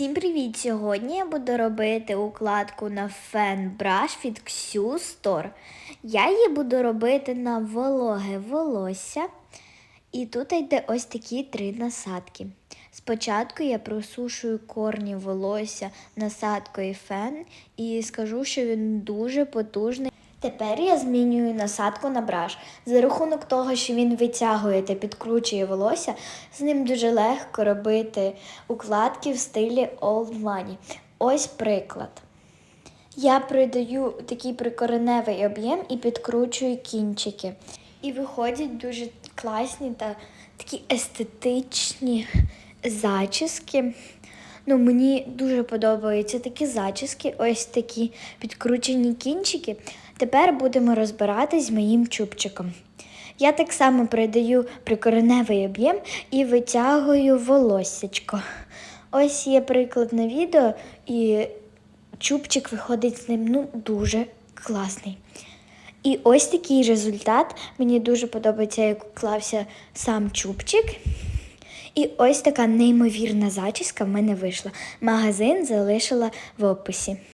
Всім привіт! Сьогодні я буду робити укладку на фен браш від Xu Store. Я її буду робити на вологе волосся. І тут йде ось такі три насадки. Спочатку я просушую корні волосся насадкою фен і скажу, що він дуже потужний. Тепер я змінюю насадку на браш. За рахунок того, що він витягує та підкручує волосся, з ним дуже легко робити укладки в стилі Old Money. Ось приклад. Я придаю такий прикореневий об'єм і підкручую кінчики. І виходять дуже класні та такі естетичні зачіски. Ну, мені дуже подобаються такі зачіски, ось такі підкручені кінчики. Тепер будемо розбиратись з моїм чубчиком. Я так само придаю прикореневий об'єм і витягую волоссячко. Ось є приклад на відео, і чубчик виходить з ним ну, дуже класний. І ось такий результат. Мені дуже подобається, як уклався сам чубчик. І ось така неймовірна зачіска в мене вийшла. Магазин залишила в описі.